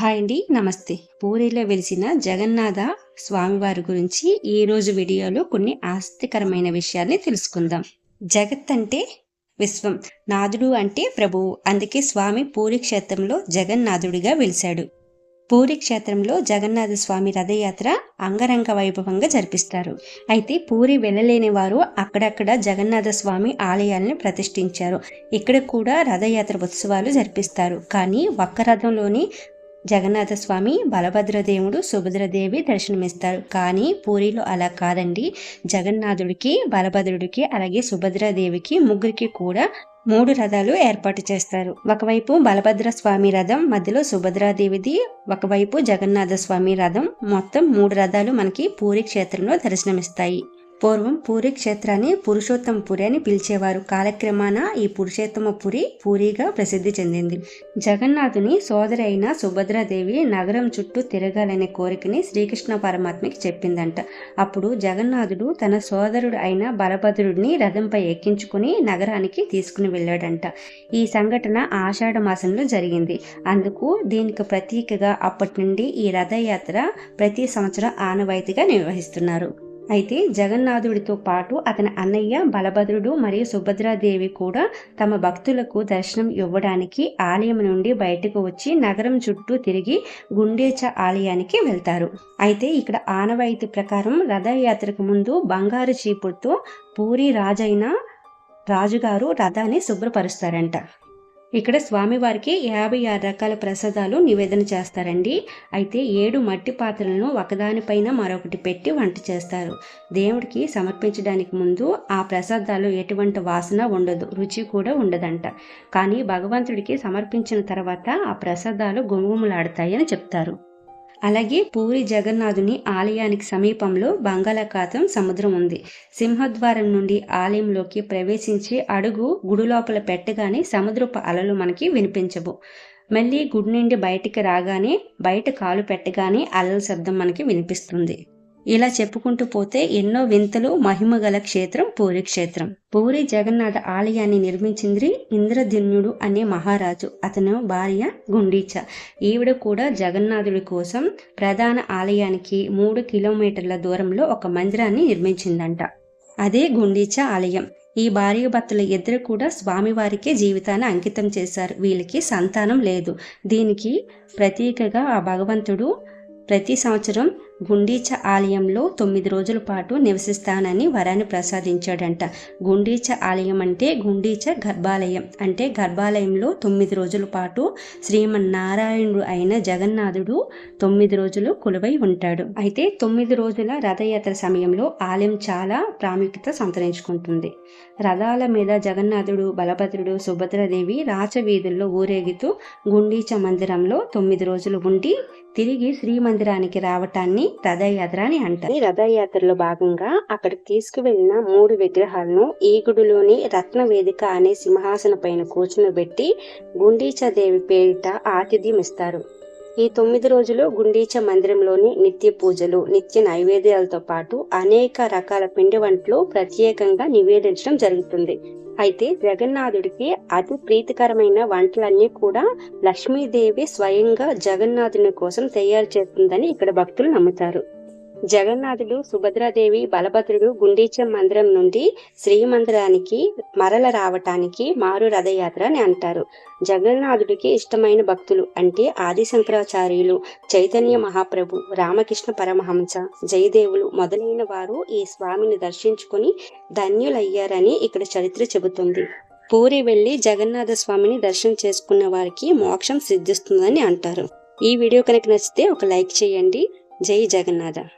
Hi అండి నమస్తే. పూరిలో వెలిసిన జగన్నాథ స్వామివారి గురించి ఈరోజు రోజు వీడియోలో కొన్ని ఆసక్తికరమైన విషయాల్ని తెలుసుకుందాం. జగత్ అంటే విశ్వం నాథుడు అంటే ప్రభువు. అందుకే స్వామి పూరి క్షేత్రంలో జగన్నాథుడిగా వెలిశాడు. పూరి క్షేత్రంలో జగన్నాథ స్వామి రథయాత్ర అంగరంగ వైభవంగా జరిపిస్తారు. అయితే పూరి వెళ్ళలేని వారు అక్కడక్కడ జగన్నాథ స్వామి ఆలయాలను ప్రతిష్ఠించారు. ఇక్కడ కూడా రథయాత్ర ఉత్సవాలు జరిపిస్తారు. కానీ ఒక్క రథంలోని జగన్నాథ స్వామి బలభద్రదేవుడు సుభద్రదేవి దర్శనమిస్తారు. కానీ పూరిలో అలా కాదండి. జగన్నాథుడికి బలభద్రుడికి అలాగే సుభద్రాదేవికి ముగ్గురికి కూడా మూడు రథాలు ఏర్పాటు చేస్తారు. ఒకవైపు బలభద్ర స్వామి రథం మధ్యలో సుభద్రాదేవిది. ఒకవైపు జగన్నాథ స్వామి రథం. మొత్తం మూడు రథాలు మనకి పూరి క్షేత్రంలో దర్శనమిస్తాయి. పూర్వం పూరి క్షేత్రాన్ని పురుషోత్తమపురి అని పిలిచేవారు. కాలక్రమాన ఈ పురుషోత్తమపురి పూరిగా ప్రసిద్ధి చెందింది. జగన్నాథుని సోదరి అయిన సుభద్రాదేవి నగరం చుట్టూ తిరగాలనే కోరికని శ్రీకృష్ణ పరమాత్మకి చెప్పిందంట. అప్పుడు జగన్నాథుడు తన సోదరుడు అయిన బలభద్రుడిని రథంపై ఎక్కించుకుని నగరానికి తీసుకుని వెళ్ళాడంట. ఈ సంఘటన ఆషాఢ మాసంలో జరిగింది. అందుకు దీనికి ప్రతీకగా అప్పటి నుండి ఈ రథయాత్ర ప్రతి సంవత్సరం ఆనవాయితీగా నిర్వహిస్తున్నారు. అయితే జగన్నాథుడితో పాటు అతని అన్నయ్య బలభద్రుడు మరియు సుభద్రాదేవి కూడా తమ భక్తులకు దర్శనం ఇవ్వడానికి ఆలయం నుండి బయటకు వచ్చి నగరం చుట్టూ తిరిగి గుండేచ ఆలయానికి వెళ్తారు. అయితే ఇక్కడ ఆనవాయితీ ప్రకారం రథయాత్రకు ముందు బంగారు చీపుడుతో పూరి రాజైన రాజుగారు రథాన్ని శుభ్రపరుస్తారంట. ఇక్కడ స్వామివారికి యాభై ఆరు రకాల ప్రసాదాలు నివేదన చేస్తారండి. అయితే ఏడు మట్టి పాత్రలను ఒకదానిపైన మరొకటి పెట్టి వంట చేస్తారు. దేవుడికి సమర్పించడానికి ముందు ఆ ప్రసాదాలు ఎటువంటి వాసన ఉండదు రుచి కూడా ఉండదంట. కానీ భగవంతుడికి సమర్పించిన తర్వాత ఆ ప్రసాదాలు గుమగుమలాడతాయని చెప్తారు. అలాగే పూరి జగన్నాథుని ఆలయానికి సమీపంలో బంగాళాఖాతం సముద్రం ఉంది. సింహద్వారం నుండి ఆలయంలోకి ప్రవేశించి అడుగు గుడి లోపల పెట్టగానే సముద్రపు అలలు మనకి వినిపించవు. మళ్ళీ గుడి నుండి బయటికి రాగానే బయట కాలు పెట్టగానే అలల శబ్దం మనకి వినిపిస్తుంది. ఇలా చెప్పుకుంటూ పోతే ఎన్నో వింతలు మహిమ గల క్షేత్రం పూరి క్షేత్రం. పూరి జగన్నాథ ఆలయాన్ని నిర్మించింది ఇంద్రధన్యుడు అనే మహారాజు. అతను భార్య గుండీచ. ఈవిడ కూడా జగన్నాథుడి కోసం ప్రధాన ఆలయానికి మూడు కిలోమీటర్ల దూరంలో ఒక మందిరాన్ని నిర్మించిందంట. అదే గుండీచ ఆలయం. ఈ భార్య భర్తలు ఇద్దరు కూడా స్వామివారికే జీవితాన్ని అంకితం చేశారు. వీళ్ళకి సంతానం లేదు. దీనికి ప్రతీకగా ఆ భగవంతుడు ప్రతి సంవత్సరం గుండీచ ఆలయంలో తొమ్మిది రోజుల పాటు నివసిస్తానని వరాన్ని ప్రసాదించాడంట. గుండీచ ఆలయం అంటే గుండీచ గర్భాలయం. అంటే గర్భాలయంలో తొమ్మిది రోజుల పాటు శ్రీమన్నారాయణుడు అయిన జగన్నాథుడు తొమ్మిది రోజులు కొలువై ఉంటాడు. అయితే తొమ్మిది రోజుల రథయాత్ర సమయంలో ఆలయం చాలా ప్రాముఖ్యత సంతరించుకుంటుంది. రథాల మీద జగన్నాథుడు బలభద్రుడు సుభద్రదేవి రాచవీధుల్లో ఊరేగుతూ గుండీచ మందిరంలో తొమ్మిది రోజులు ఉండి తిరిగి శ్రీమందిరానికి రావటాన్ని రథయాత్ర అని అంటారు. ఈ రథయాత్రలో భాగంగా అక్కడికి తీసుకువెళ్ళిన మూడు విగ్రహాలను ఈ గుడిలోని రత్న వేదిక అనే సింహాసన పైన కూర్చునబెట్టి గుండీచాదేవి పేరిట ఆతిథ్యం ఇస్తారు. ఈ తొమ్మిది రోజులు గుండీచ మందిరంలోని నిత్య పూజలు నిత్య నైవేద్యాలతో పాటు అనేక రకాల పిండి వంటలు ప్రత్యేకంగా నివేదించడం జరుగుతుంది. అయితే జగన్నాథుడికి అతి ప్రీతికరమైన వంటలన్నీ కూడా లక్ష్మీదేవి స్వయంగా జగన్నాథుని కోసం తయారు చేస్తుందని ఇక్కడ భక్తులు నమ్ముతారు. జగన్నాథుడు సుభద్రాదేవి బలభద్రుడు గుండీచం మందిరం నుండి శ్రీమందిరానికి మరల రావటానికి మారు రథయాత్ర అని అంటారు. జగన్నాథుడికి ఇష్టమైన భక్తులు అంటే ఆది శంకరాచార్యులు చైతన్య మహాప్రభు రామకృష్ణ పరమహంస జయదేవులు మొదలైన వారు ఈ స్వామిని దర్శించుకుని ధన్యులయ్యారని ఇక్కడ చరిత్ర చెబుతుంది. పూరి వెళ్ళి జగన్నాథ స్వామిని దర్శనం చేసుకున్న వారికి మోక్షం సిద్ధిస్తుందని అంటారు. ఈ వీడియో కనుక నచ్చితే ఒక లైక్ చేయండి. జై జగన్నాథ.